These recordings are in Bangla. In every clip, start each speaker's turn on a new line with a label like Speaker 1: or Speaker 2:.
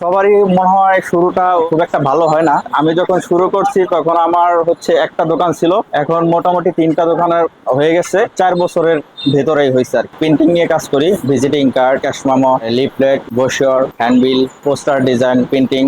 Speaker 1: সবারই মনে হয় শুরুটা খুব একটা ভালো হয় না। আমি যখন শুরু করছি তখন আমার হচ্ছে একটা দোকান ছিল। এখন মোটামুটি তিনটা দোকানের হয়ে গেছে। চার বছরের ভেতরেই হয়েছে আর প্রিন্টিং নিয়ে কাজ করি visiting card cash memo leaflet brochure handbill poster design printing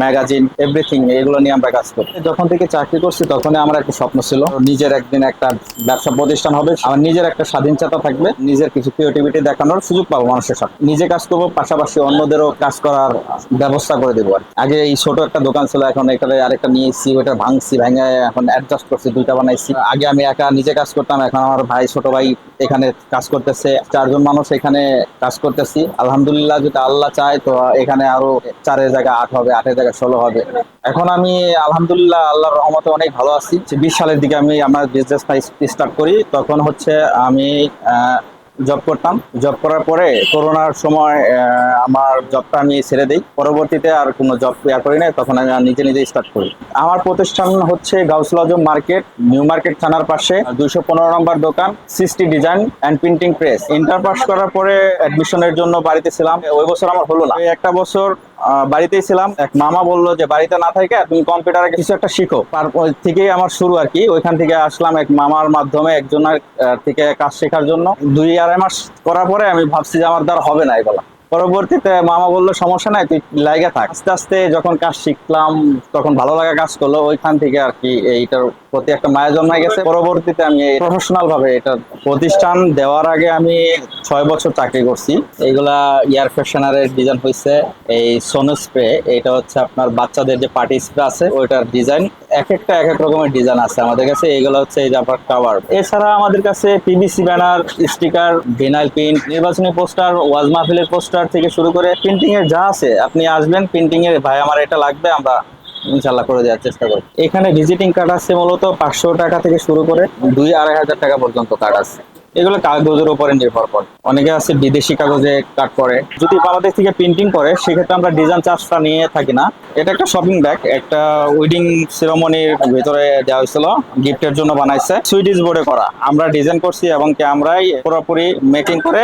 Speaker 1: magazine everything এগুলো নিয়ে আমরা কাজ করি। যখন থেকে চাকরি করছি তখনই আমার একটা স্বপ্ন ছিল নিজের একদিন একটা ব্যবসা প্রতিষ্ঠান হবে, আমার নিজের একটা স্বাধীনতা থাকবে, নিজের কিছু ক্রিয়েটিভিটি দেখানোর সুযোগ পাবো মানুষের সাথে নিজে কাজ করব, পাশাপাশি অন্যদেরও কাজ করার ব্যবস্থা করে দেবো আর আগে এই ছোট একটা দোকান ছিল, এখন এখানে আরেকটা নিয়ে এসেছি ওটা ভাঙছি, ভেঙে এখন অ্যাডজাস্ট করছি, দুইটা বানাইছি। আগে আমি একা নিজে কাজ করতাম, এখন আমার ভাই, ছোট ভাই এখানে কাজ করতেছে। চারজন মানুষ এখানে কাজ করতেছি। আলহামদুলিল্লাহ, যদি আল্লাহ চায়, তো এখানে আরও চারের জায়গায় আট হবে, আটের জায়গায় ষোলো হবে। এখন আমি আলহামদুলিল্লাহ আল্লাহর রহমতে অনেক ভালো আছি। বিশ সালের দিকে আমি আমার বিজনেসটা স্টার্ট করি। তখন হচ্ছে আমি জব করতাম। জব করার পরে করোনার সময় আমার জবটা আমি ছেড়ে দিই। পরবর্তীতে আর কোনো জব ইয়া করি না তখন আমি নিজে নিজে স্টার্ট করি। আমার প্রতিষ্ঠান হচ্ছে Gausul Azam market, new market থানার পাশে, দুইশো পনেরো নম্বর দোকান সিস্টি design and printing press inter pass করার পরে অ্যাডমিশনের জন্য বাড়িতে ছিলাম। ওই বছর আমার হলো না। একটা বছর বাড়িতেই ছিলাম। এক মামা বলল যে, বাড়িতে না থাকে তুমি কম্পিউটারে কিছু একটা শিখো। তারপর থেকেই আমার শুরু আর কি। ওইখান থেকে আসলাম এক মামার মাধ্যমে একজনের থেকে কাজ শেখার জন্য। দুই আড়াই মাস করার পরে আমি ভাবছি যে, আমার দ্বারা হবে না এগুলা। পরবর্তীতে মামা বলল, সমস্যা নাই, তুই লাইগা থাক। আস্তে আস্তে যখন কাজ শিখলাম, তখন ভালো লাগা কাজ করল। ওইখান থেকে আর কি এইটার প্রতি একটা মায়া জন্মাই গেছে। পরবর্তীতে আমি প্রফেশনাল ভাবে এটা প্রতিষ্ঠান দেওয়ার আগে আমি ছয় বছর চাকরি করছি। এইগুলা এয়ার ফ্রেশনারের ডিজাইন হয়েছে এই সোনো স্প্রে এটা হচ্ছে আপনার বাচ্চাদের যে পার্টি স্প্রে আছে, ওইটার ডিজাইন এক একটা এক এক রকমের ডিজাইন আছে আমাদের কাছে। এইগুলো হচ্ছে এই যে আপনার কাভার এছাড়া আমাদের কাছে PVC banner sticker vinyl print নির্বাচনী পোস্টার ওয়াজ মাহফিলের পোস্টার থেকে শুরু করে প্রিন্টিং এর যা আছে। আপনি আসবেন প্রিন্টিং এর ভাই আমার এটা লাগবে, আমরা ইনশাল্লাহ করে দেওয়ার চেষ্টা করি এখানে ভিজিটিং কার্ড আছে মূলত পাঁচশো টাকা থেকে শুরু করে দুই আড়াই হাজার টাকা পর্যন্ত কার্ড আছে। এগুলো কাগজের উপরে নির্ভর করে। অনেকে আছে বিদেশি কাগজে কাট করে। যদি বাংলাদেশ থেকে প্রিন্টিং করে, সেক্ষেত্রে আমরা ডিজাইন চার্জটা নিয়ে থাকি না। এটা একটা শপিং ব্যাগ একটা উইডিং সিরোমনির ভিতরে দেওয়া হয়েছিল গিফটের জন্য বানাইছে। সুইডিশ বোর্ডে করা। আমরা ডিজাইন করছি এবং কি আমরাই পুরোপুরি মেকিং করে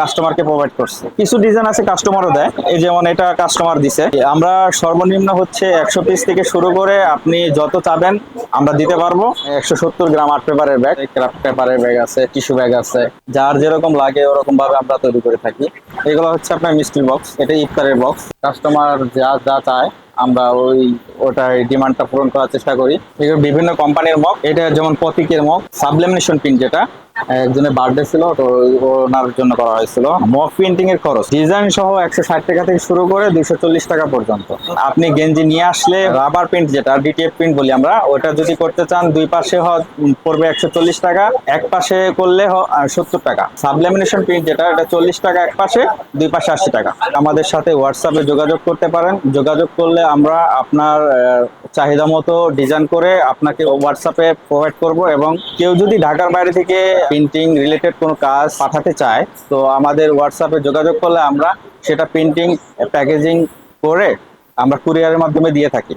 Speaker 1: কাস্টমারকে প্রোভাইড করছে। কিছু ডিজাইন আছে কাস্টমারও দেয়। এই যেমন এটা কাস্টমার দিছে। আমরা সর্বনিম্ন হচ্ছে একশো পিস থেকে শুরু করে আপনি যত চাবেন আমরা দিতে পারব। একশো সত্তর গ্রাম আর্ট পেপারের ব্যাগ। ক্রাফট পেপারের ব্যাগ আছে টিস্যু ব্যাগ আছে। যার যেরকম লাগে ওরকম ভাবে আমরা তৈরি করে থাকি। এগুলো হচ্ছে আপনার মিষ্টির বক্স এটা ইফতারের বক্স কাস্টমার যা যা চায় আমরা ওই ওটাই ডিমান্ডটা পূরণ করার চেষ্টা করি। বিভিন্ন কোম্পানির মগ এটা যেমন প্রতীকের মগ সাবলেমিনেশন প্রিন্ট যেটা একজনের বার্থডে ছিল, তো ওনার জন্য করা হয়েছিল। মক প্রিন্টিং এর খরচ। ডিজাইন সহ একশো ষাট টাকা থেকে শুরু করে দুইশো চল্লিশ টাকা পর্যন্ত। আপনি গেঞ্জি নিয়ে আসলে রাবার প্রিন্ট যেটা ডিটিএফ প্রিন্ট বলি আমরা, ওটা যদি করতে চান, দুই পাশে পড়বে একশো চল্লিশ টাকা, এক পাশে করলে সত্তর টাকা। সাবলেমিনেশন প্রিন্ট যেটা, এটা চল্লিশ টাকা এক পাশে, দুই পাশে আশি টাকা। আমাদের সাথে হোয়াটসঅ্যাপে যোগাযোগ করতে পারেন। যোগাযোগ করলে আমরা আপনার চাহিদা মতো ডিজাইন করে আপনাকে হোয়াটসঅ্যাপে প্রোভাইড করব এবং কেউ যদি ঢাকার বাইরে থেকে প্রিন্টিং রিলেটেড কোনো কাজ পাঠাতে চায়, তো আমাদের হোয়াটসঅ্যাপে যোগাযোগ করলে আমরা সেটা প্রিন্টিং প্যাকেজিং করে আমরা কুরিয়ারের মাধ্যমে দিয়ে থাকি।